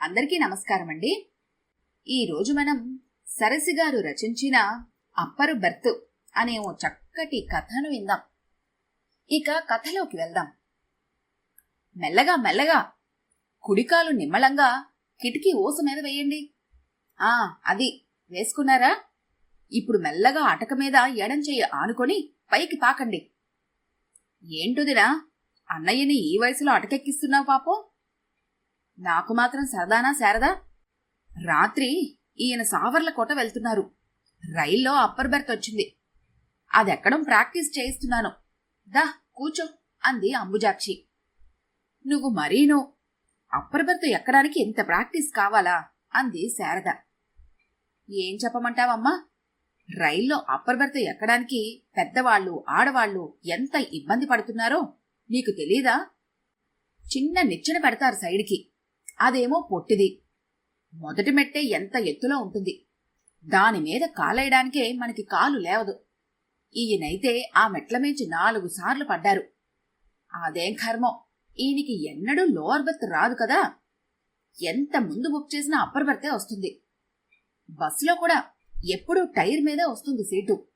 అందరికీ నమస్కారం అండి ఈరోజు మనం సరసి గారు రచించిన అప్పరు బెర్త్ అనే ఓ చక్కటి కథను విందాం. ఇక కథలోకి వెళ్దాం. మెల్లగా మెల్లగా కుడికాలు నిమ్మళంగా కిటికీ ఓసు మీద వేయండి. ఆ అది వేసుకున్నారా? ఇప్పుడు మెల్లగా అటక మీద ఎడం చెయ్యి ఆనుకొని పైకి పాకండి. ఏంటుదిరా అన్నయ్యని ఈ వయసులో అటకెక్కిస్తున్నావు పాపం? నాకు మాత్రం సరదానా శారదా? రాత్రి ఈయన సావర్ల కోట వెళ్తున్నారు. రైల్లో అప్పర్ బెర్త్ వచ్చింది. అదెక్కడం ప్రాక్టీస్ చేయిస్తున్నాను. దా కూచో అంది అంబుజాక్షి. నువ్వు మరీను. అప్పర్ బెర్త్ ఎక్కడానికి ఇంత ప్రాక్టీస్ కావాలా? అంది శారద. ఏం చెప్పమంటావమ్మా? రైల్లో అప్పర్ బెర్త్ ఎక్కడానికి పెద్దవాళ్ళు ఆడవాళ్ళు ఎంత ఇబ్బంది పడుతున్నారో నీకు తెలీదా? చిన్న నిచ్చెన పెడతారు సైడ్కి. అదేమో పొట్టిది. మొదటి మెట్టే ఎంత ఎత్తులో ఉంటుంది. దాని మీద కాలేయడానికే మనకి కాలు లేవదు. ఈయనైతే ఆ మెట్ల మించి నాలుగు సార్లు పడ్డారు. అదేం కర్మం ఈయనకి ఎన్నడూ లోవర్ బెర్త్ రాదు కదా. ఎంత ముందు బుక్ చేసినా అప్పర్ బెర్తే వస్తుంది. బస్సులో కూడా ఎప్పుడూ టైర్ మీదే వస్తుంది సీటు.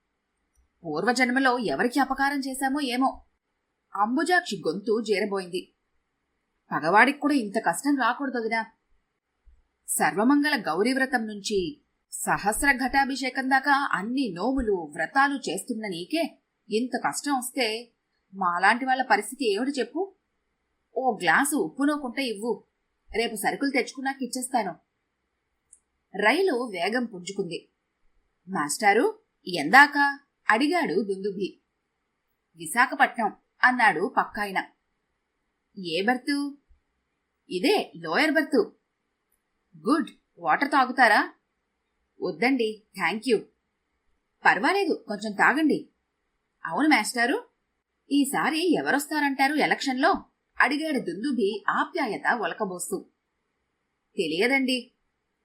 పూర్వజన్మలో ఎవరికి అపకారం చేశామో ఏమో. అంబుజాక్షి గొంతు జీరబోయింది. పగవాడికి కూడా ఇంత కష్టం రాకూడదుదినా సర్వమంగళ గౌరీవ్రతం నుంచి సహస్ర ఘటాభిషేకం దాకా అన్ని నోములు వ్రతాలు చేస్తున్న నీకే ఇంత కష్టం వస్తే మాలాంటి వాళ్ళ పరిస్థితి ఏమిటి చెప్పు? ఓ గ్లాసు ఉప్పు నోకుంటే ఇవ్వు. రేపు సరుకులు తెచ్చుకున్నాక ఇచ్చేస్తాను. రైలు వేగం పుంజుకుంది. మాస్టారు ఎందాక? అడిగాడు దుందుభి. విశాఖపట్నం అన్నాడు పక్కాయన. ఏ బర్తు? ఇదే లోయర్ బర్తు. గుడ్. వాటర్ తాగుతారా? వద్దండి. Thank you. పర్వాలేదు. కొంచెం తాగండి. అవును మాస్టారు. ఈసారి ఎవరొస్తారంటారు ఎలక్షన్లో? అడిగాడు దుందుబి ఆప్యాయత ఒలకబోస్తూ. తెలియదండి.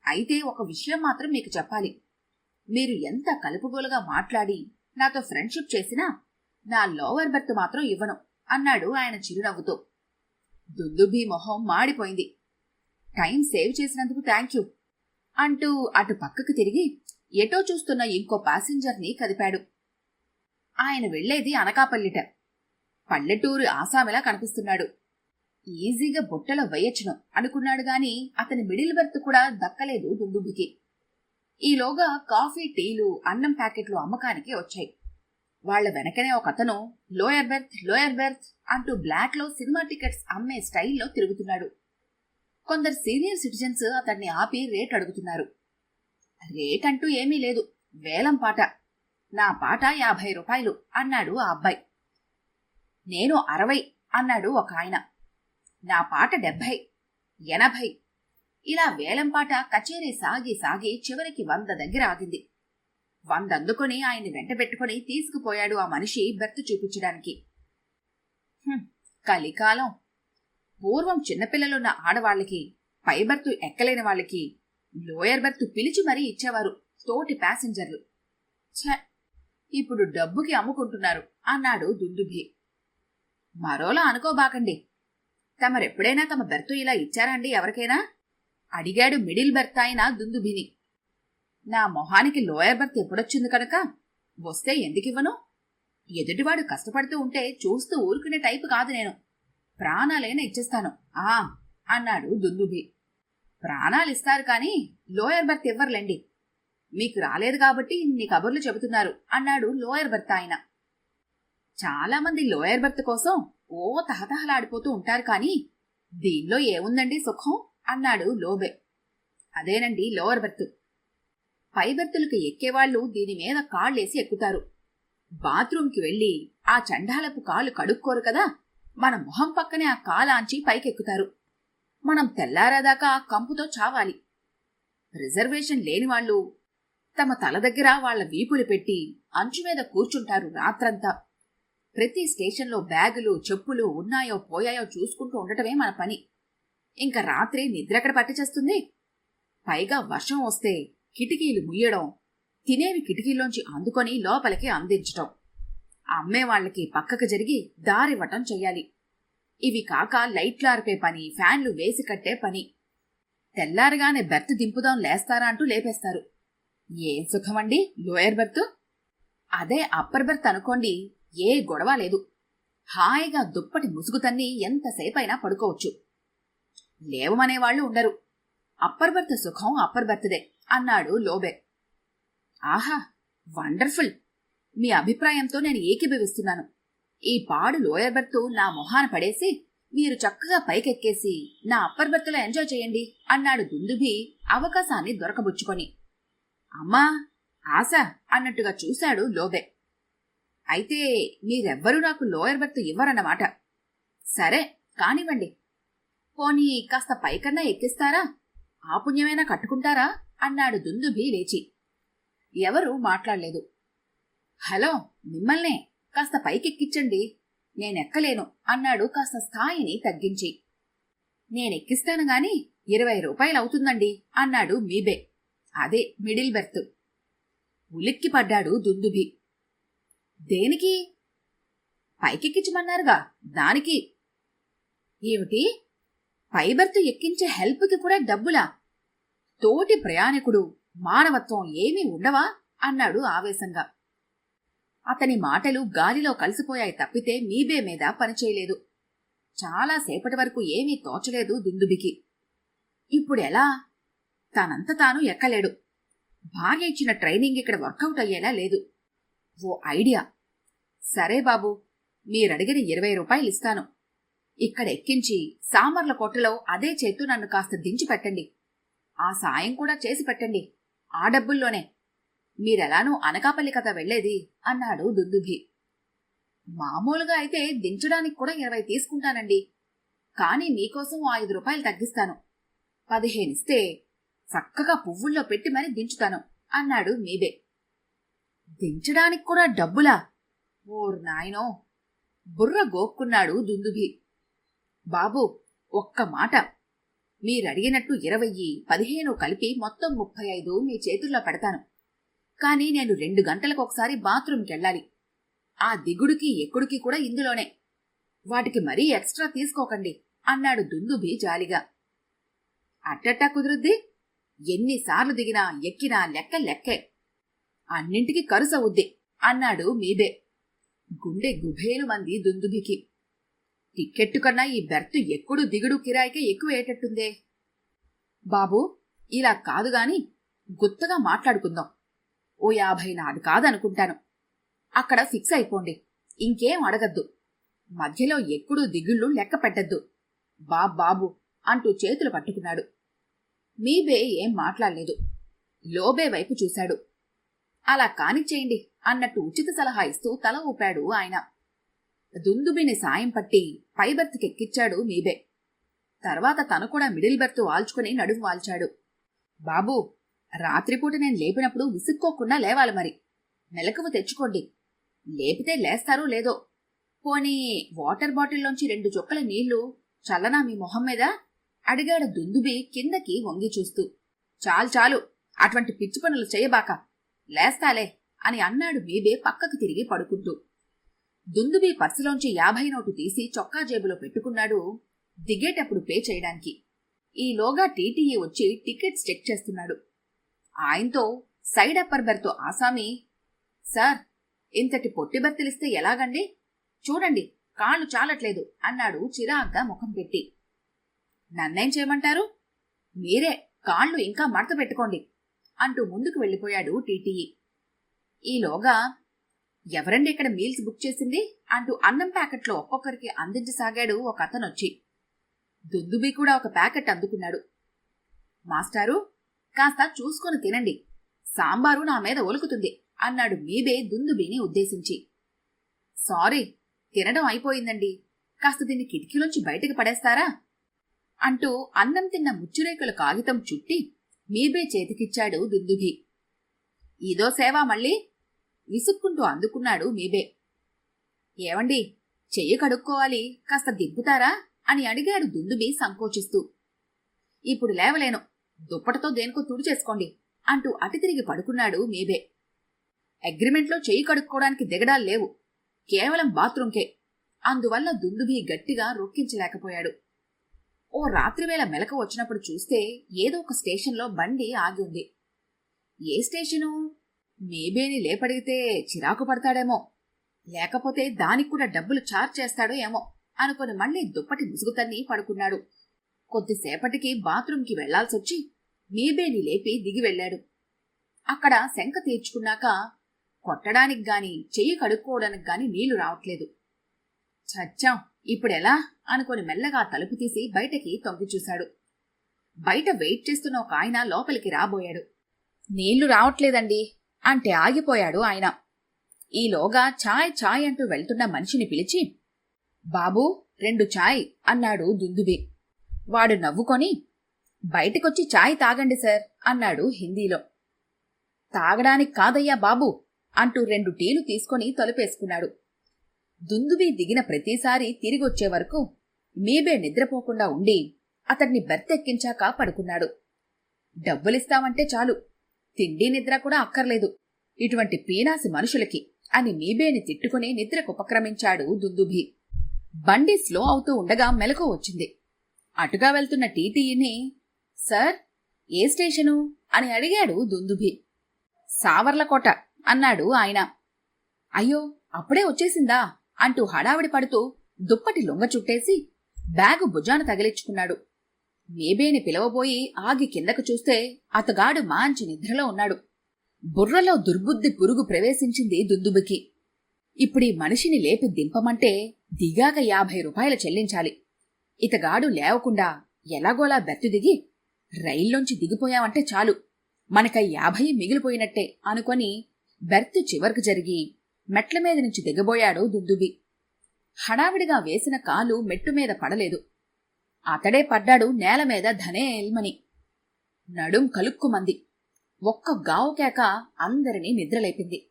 అయితే ఒక విషయం మాత్రం మీకు చెప్పాలి. మీరు ఎంత కలుపుగోలుగా మాట్లాడి నాతో ఫ్రెండ్షిప్ చేసినా నా లోవర్ బెర్త్ మాత్రం ఇవ్వను అన్నాడు ఆయన చిరునవ్వుతో. దుద్దుబీ మొహం మాడిపోయింది. టైం సేవ్ చేసినందుకు థ్యాంక్ యూ అంటూ అటు పక్కకు తిరిగి ఎటో చూస్తున్న ఇంకో ప్యాసింజర్ని కదిపాడు. ఆయన వెళ్ళేది అనకాపల్లిట పల్లెటూరు ఆసామిలా కనిపిస్తున్నాడు. ఈజీగా బుట్టలో వేయచ్చును అనుకున్నాడు గాని అతని మిడిల్ బెర్త్ కూడా దక్కలేదు దుందుబికి ఈలోగా కాఫీ టీలు అన్నం ప్యాకెట్లు అమ్మకానికి వచ్చాయి. వాళ్ళ వెనకనే ఒక అతను లోయర్ బెర్త్ లోయర్ బెర్త్ అంటూ బ్లాక్లో సినిమా టికెట్స్ అమ్మే స్టైల్లో తిరుగుతున్నాడు. కొందరు సీనియర్ సిటిజన్స్ అతన్ని ఆపి రేట్ అడుగుతున్నారు. రేట్ అంటూ ఏమీ లేదు. వేలం పాట. నా పాట యాభై రూపాయలు అన్నాడు ఆ అబ్బాయి. నేను అరవై అన్నాడు ఒక ఆయన. నా పాట డెబ్భై ఎనభై. ఇలా వేలంపాట కచేరీ సాగి సాగి చివరికి వంద దగ్గర ఆగింది. వందందుకొని ఆయన్ని వెంటబెట్టుకుని తీసుకుపోయాడు ఆ మనిషి బెర్త్ చూపించడానికి. కలికాలం. పూర్వం చిన్నపిల్లలున్న ఆడవాళ్ళకి పై బెర్తు ఎక్కలేని వాళ్ళకి లోయర్ బెర్తు పిలిచి మరీ ఇచ్చేవారు తోటి ప్యాసింజర్లు. ఛ! ఇప్పుడు డబ్బుకి అమ్ముకుంటున్నారు అన్నాడు దుందుభి. మరోలా అనుకోబాకండి. తమరెప్పుడైనా తమ బెర్తు ఇలా ఇచ్చారండి ఎవరికైనా? అడిగాడు మిడిల్ బెర్త్ అయిన దుందుభిని. నా మొహానికి లోయర్ బెర్త్ ఎప్పుడొచ్చింది కనుక? వస్తే ఎందుకివ్వను? ఎదుటివాడు కష్టపడుతూ ఉంటే చూస్తూ ఊరుకునే టైపు కాదు నేను. ప్రాణాలైనా ఇచ్చేస్తాను. ఆ అన్నాడు దుందుభి ప్రాణాలిస్తారు కానీ లోయర్ బర్త్ ఇవ్వర్లేండి. మీకు రాలేదు కాబట్టి ఇన్ని కబుర్లు చెబుతున్నారు అన్నాడు లోయర్ బర్త్ ఆయన. చాలామంది లోయర్ బర్త్ కోసం ఓ తహతహలాడిపోతూ ఉంటారు కానీ దీనిలో ఏముందండి సుఖం? అన్నాడు లోబే. అదేనండి లోవర్ బెర్త్. పై బెర్తులకు ఎక్కేవాళ్ళు దీని మీద కాళ్ళేసి ఎక్కుతారు. బాత్రూంకి వెళ్ళి ఆ చండాలపు కాలు కడుక్కోరు కదా. మన మొహం పక్కనే ఆ కాలాంచి పైకెక్కుతారు. మనం తెల్లారేదాకా ఆ కంపుతో చావాలి. రిజర్వేషన్ లేని వాళ్ళు తమ తల దగ్గర వాళ్ళ వీపులు పెట్టి అంచు మీద కూర్చుంటారు రాత్రంతా. ప్రతి స్టేషన్లో బ్యాగులు చెప్పులు ఉన్నాయో పోయాయో చూసుకుంటూ ఉండటమే మన పని. ఇంకా రాత్రి నిద్ర ఎక్కడ పట్టిచేస్తుంది? పైగా వర్షం వస్తే కిటికీలు ముయ్యడం తినేవి కిటికీలోంచి అందుకొని లోపలికి అందించటం. అమ్మే వాళ్ళకి పక్కకు జరిగి దారివ్వటం చెయ్యాలి. ఇవి కాక లైట్లార్పే పని ఫ్యాన్లు వేసి కట్టే పని. తెల్లారగానే బెర్త్ దింపుదాం లేస్తారా అంటూ లేపేస్తారు. ఏం సుఖమండి లోయర్ బెర్త్? అదే అప్పర్ బెర్త్ అనుకోండి ఏ గొడవ లేదు. హాయిగా దుప్పటి ముసుగుతన్ని ఎంతసేపైనా పడుకోవచ్చు. లేవమనేవాళ్ళు ఉండరు. అప్పర్ బెర్త్ సుఖం అప్పర్ బెర్త్దే అన్నాడు లోబే. ఆహా వండర్ఫుల్. మీ అభిప్రాయంతో నేను ఏకీభవిస్తున్నాను. ఈ పాడు లోయర్ బెర్త్ నా మొహాన పడేసి మీరు చక్కగా పైకెక్కేసి నా అప్పర్ బెర్త్లో ఎంజాయ్ చేయండి అన్నాడు దుందుభి అవకాశాన్ని దొరకబుచ్చుకొని. అమ్మా ఆశ అన్నట్టుగా చూశాడు లోబే. అయితే మీరెవ్వరూ నాకు లోయర్ బెర్త్ ఇవ్వరన్నమాట. సరే కానివ్వండి. పోనీ కాస్త పైకన్నా ఎక్కిస్తారా? ఆ పుణ్యమైనా కట్టుకుంటారా? అన్నాడు దుందుభి లేచి. ఎవరూ మాట్లాడలేదు. హలో మిమ్మల్నే కాస్త పైకెక్కించండి. నేనెక్కలేను అన్నాడు కాస్త స్థాయిని తగ్గించి. నేనెక్కిస్తాను గాని ఇరవై రూపాయలవుతుందండి అన్నాడు మీబే. అదే మిడిల్ బెర్త్. ఉలిక్కి పడ్డాడు దుందుభి. దేనికి? పైకెక్కించమన్నారుగా? దానికి? ఏమిటి? పై బెర్త్ ఎక్కించే హెల్ప్కి కూడా డబ్బులా? తోటి ప్రయాణికుడు. మానవత్వం ఏమీ ఉండవా? అన్నాడు ఆవేశంగా. అతని మాటలు గాలిలో కలిసిపోయాయి తప్పితే మీబే మీద పనిచేయలేదు చాలా సేపటి వరకు ఏమీ తోచలేదు దుందుబికి. ఇప్పుడెలా? తనంత తాను ఎక్కలేడు. భార్య ఇచ్చిన ట్రైనింగ్ ఇక్కడ వర్కౌట్ అయ్యేలా లేదు. Oh idea. సరే బాబు మీరడిగిన ఇరవై రూపాయలు ఇస్తాను. ఇక్కడ ఎక్కించి సామర్ల కొట్టలో అదే చేతు నన్ను కాస్త దించి పెట్టండి. ఆ సాయం కూడా చేసి పెట్టండి. ఆ డబ్బుల్లోనే. మీరెలానూ అనకాపల్లి కథ వెళ్ళేది అన్నాడు దుద్దుభి మామూలుగా అయితే దించడానికి కూడా ఇరవై తీసుకుంటానండి. కానీ మీకోసం ఐదు రూపాయలు తగ్గిస్తాను. పదిహేనిస్తే చక్కగా పువ్వుల్లో పెట్టి మరీ దించుతాను అన్నాడు మీబే. దించడానికి కూడా డబ్బులా? ఓర్ నాయనో! బుర్ర గోక్కున్నాడు దుందుభి బాబు ఒక్క మాట. మీరడిగినట్టు ఇరవయ్యి పదిహేను కలిపి మొత్తం ముప్పై ఐదు మీ చేతుల్లో పెడతాను. కానీ నేను రెండు గంటలకు ఒకసారి బాత్రూంకి వెళ్ళాలి. ఆ దిగుడికి ఎక్కుడికి కూడా ఇందులోనే. వాటికి మరీ ఎక్స్ట్రా తీసుకోకండి అన్నాడు దుందుబి జాలిగా. అట్టట్టా కుదురుద్ది. ఎన్నిసార్లు దిగినా ఎక్కినా లెక్క లెక్కే. అన్నింటికి కరుసవుద్ది అన్నాడు మీబే గుండె గుభేలు మంది దుందుబికి. టిక్కెట్టు కన్నా ఈ బెర్త్ ఎక్కుడు దిగుడు కిరాయికే ఎక్కువేటట్టుందే? బాబు ఇలా కాదు గాని గుత్తగా మాట్లాడుకుందాం. ఓ యాభై నాది కాదనుకుంటాను. అక్కడ ఫిక్స్ అయిపోండి. ఇంకేం అడగద్దు. మధ్యలో ఎక్కుడు దిగుళ్ళు లెక్క పెట్టద్దు. బాబ్ బాబు అంటూ చేతులు పట్టుకున్నాడు. మీబే ఏం మాట్లాడలేదు. లోబే వైపు చూశాడు. అలా కానిచ్చేయండి అన్నట్టు ఉచిత సలహా ఇస్తూ తల ఊపాడు ఆయన. దుందుబిని సాయం పట్టి పై బెర్త్కెక్కిచ్చాడు మీబే. తర్వాత తను కూడా మిడిల్ బెర్త్ వాల్చుకుని నడుము వాల్చాడు. బాబూ రాత్రిపూట నేను లేపినప్పుడు విసుక్కోకుండా లేవాలి మరి. మెలకువ తెచ్చుకోండి. లేపితే లేస్తారో లేదో. పోనీ వాటర్ బాటిల్లోంచి రెండు చుక్కల నీళ్ళు చల్లనా మీ మొహం మీద? అడిగాడు దుందుబి కిందకి వంగి చూస్తూ. చాలు చాలు అటువంటి పిచ్చి పనులు చేయబాక. లేస్తాలే అని అన్నాడు బీబే పక్కకు తిరిగి పడుకుంటూ. దుందుబి పర్సులోంచి యాభై నోటు తీసి చొక్కా జేబులో పెట్టుకున్నాడు దిగేటప్పుడు పే చేయడానికి. ఈలోగా టీటీఈ వచ్చి టికెట్స్ చెక్ చేస్తున్నాడు. ఆయనతో సైడ్ అప్పర్ బెర్త్ ఆసామి సార్ ఇంతటి పొట్టి బెర్తలిస్తే ఎలాగండి? చూడండి కాళ్ళు చాలట్లేదు అన్నాడు చిరాగ్గా ముఖం పెట్టి. నన్నేం చేయమంటారు? మీరే కాళ్ళు ఇంకా మడత పెట్టుకోండి అంటూ ముందుకు వెళ్ళిపోయాడు టీటీఈ ఈలోగా ఎవరండి ఇక్కడ మీల్స్ బుక్ చేసింది? అంటూ అన్నం ప్యాకెట్లో ఒక్కొక్కరికి అందించసాగాడు ఒక అతనొచ్చి దుద్దుబి కూడా ఒక ప్యాకెట్ అందుకున్నాడు. మాస్టారు కాస్త చూసుకొని తినండి. సాంబారు నా మీద ఒలుకుతుంది అన్నాడు మీబే దుందుబిని ఉద్దేశించి. సారీ తినడం అయిపోయిందండి. కాస్త దీన్ని కిటికీలోంచి బయటకు పడేస్తారా? అంటూ అన్నం తిన్న ముచ్చురేకుల కాగితం చుట్టి మీబే చేతికిచ్చాడు దుందుగి ఇదో సేవా మళ్ళీ? విసుక్కుంటూ అందుకున్నాడు మీబే. ఏవండి చెయ్యి కడుక్కోవాలి కాస్త దింపుతారా? అని అడిగాడు దుందుబి సంకోచిస్తూ. ఇప్పుడు లేవలేను దుప్పటితో దేనికో తుడి చేసుకోండి అంటూ అటు తిరిగి పడుకున్నాడు మీబే. అగ్రిమెంట్లో చెయ్యి కడుక్కోవడానికి దిగడాలు లేవు కేవలం బాత్రూంకే. అందువల్ల దుందుబి గట్టిగా రొక్కించలేకపోయాడు. ఓ రాత్రివేళ మెలక వచ్చినప్పుడు చూస్తే ఏదో ఒక స్టేషన్లో బండి ఆగి ఉంది. ఏ స్టేషను? మేబేని లేపడిగితే చిరాకు పడతాడేమో. లేకపోతే దానికి కూడా డబ్బులు చార్జ్ చేస్తాడో ఏమో అనుకుని మళ్ళీ దుప్పటి ముసుగుతన్ని పడుకున్నాడు. కొద్దిసేపటికి బాత్రూంకి వెళ్ళాల్సొచ్చి మేబేని లేపి దిగి వెళ్ళాడు. అక్కడ శంక తీర్చుకున్నాక కొట్టడానికి గాని చెయ్యి కడుక్కోవడానికి గాని నీళ్ళు రావట్లేదు. చచ్చాం ఇప్పుడెలా? అనుకుని మెల్లగా తలుపు తీసి బయటకి తొంగి చూశాడు. బయట వెయిట్ చేస్తున్న ఒక ఆయన లోపలికి రాబోయాడు. నీళ్ళు రావట్లేదండి. అంటే ఆగిపోయాడు ఆయన. ఈలోగా ఛాయ్ ఛాయ్ అంటూ వెళ్తున్న మనిషిని పిలిచి బాబూ రెండు ఛాయ్ అన్నాడు దుందుబి. వాడు నవ్వుకొని బయటికొచ్చి ఛాయ్ తాగండి సార్ అన్నాడు హిందీలో. తాగడానికి కాదయ్యా బాబు అంటూ రెండు టీలు తీసుకొని తలుపేసుకున్నాడు. దుందుబి దిగిన ప్రతిసారి తిరిగొచ్చే వరకు మీబే నిద్రపోకుండా ఉండి అతన్ని బెర్తెక్కించాక పడుకున్నాడు. డబ్బులిస్తామంటే చాలు తిండి నిద్ర కూడా అక్కర్లేదు. ఇటువంటి పీనాసి మనుషులకి అని మీబేని తిట్టుకుని నిద్రకు ఉపక్రమించాడు దుందుభి. బండి స్లో అవుతూ ఉండగా మెలకు వచ్చింది. అటుగా వెళ్తున్న టీటీఈని సార్ ఏ స్టేషను? అని అడిగాడు దుందుభి. సావర్లకోట అన్నాడు ఆయన. అయ్యో అప్పుడే వచ్చేసిందా? అంటూ హడావిడి పడుతూ దుప్పటి లొంగ చుట్టేసి బ్యాగు భుజాన తగిలించుకున్నాడు. మేబేని పిలవబోయి ఆగి కిందకు చూస్తే అతగాడు మాంచి నిద్రలో ఉన్నాడు. బుర్రలో దుర్బుద్ధి పురుగు ప్రవేశించింది దుందుబికి ఇప్పుడీ మనిషిని లేపి దింపమంటే దిగాక యాభై రూపాయలు చెల్లించాలి. ఇతగాడు లేవకుండా ఎలాగోలా బెత్తుదిగి రైల్లోంచి దిగిపోయామంటే చాలు. మనక యాభై మిగిలిపోయినట్టే అనుకొని బెర్త్ చివరకు జరిగి మెట్ల మీద నుంచి దిగబోయాడు దుద్దుబి. హడావిడిగా వేసిన కాలు మెట్టు మీద పడలేదు. అతడే పడ్డాడు నేల మీద ధనేల్మని నడుం కలుక్కుమంది. ఒక్క గావు కేక అందరినీ నిద్రలేపింది.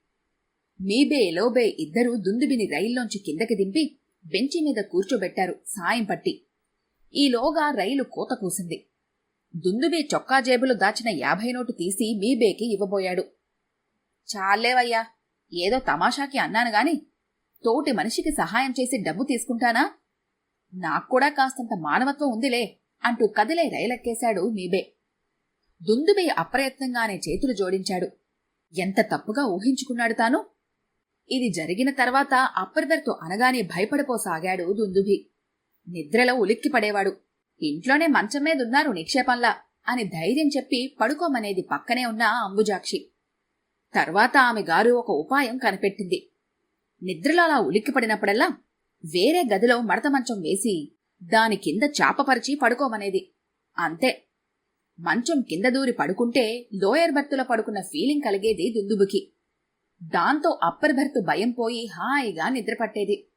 మీబే లోబే ఇద్దరూ దుందుబిని రైల్లోంచి కిందకి దింపి బెంచి మీద కూర్చోబెట్టారు సాయం పట్టి. ఈలోగా రైలు కూత కూసింది. దుందుబి చొక్కా జేబులు దాచిన యాభై నోటు తీసి మీబేకి ఇవ్వబోయాడు. చాలేవయ్యా ఏదో తమాషాకి అన్నాను గాని తోటి మనిషికి సహాయం చేసి డబ్బు తీసుకుంటానా? నాక్కూడా కాస్తంత మానవత్వం ఉందిలే అంటూ కదిలే రైలెక్కేశాడు మీబే దుందుబే అప్రయత్నంగానే చేతులు జోడించాడు. ఎంత తప్పుగా ఊహించుకున్నాడు తాను? ఇది జరిగిన తర్వాత అప్పర్దర్తో అనగానే భయపడిపోసాగాడు దుందుభి నిద్రలో ఉలిక్కిపడేవాడు. ఇంట్లోనే మంచం మీదున్నారు నిక్షేపంలా అని ధైర్యం చెప్పి పడుకోమనేది పక్కనే ఉన్న అంబుజాక్షి. తర్వాత ఆమె గారు ఒక ఉపాయం కనిపెట్టింది. నిద్రలో అలా ఉలిక్కిపడినప్పుడల్లా వేరే గదిలో మడత మంచం వేసి దాని కింద చాపపరిచి పడుకోమనేది. అంతే. మంచం కింద దూరి పడుకుంటే లోయర్ బెర్తులో పడుకున్న ఫీలింగ్ కలిగేది దుందుబుకి. దాంతో అప్పర్ భర్తు భయం పోయి హాయిగా నిద్రపట్టేది.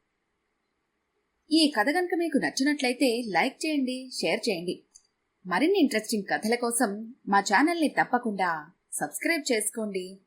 ఈ కథ గనక మీకు నచ్చినట్లయితే లైక్ చేయండి షేర్ చేయండి. మరిన్ని ఇంట్రెస్టింగ్ కథల కోసం మా ఛానల్ని తప్పకుండా సబ్స్క్రైబ్ చేసుకోండి.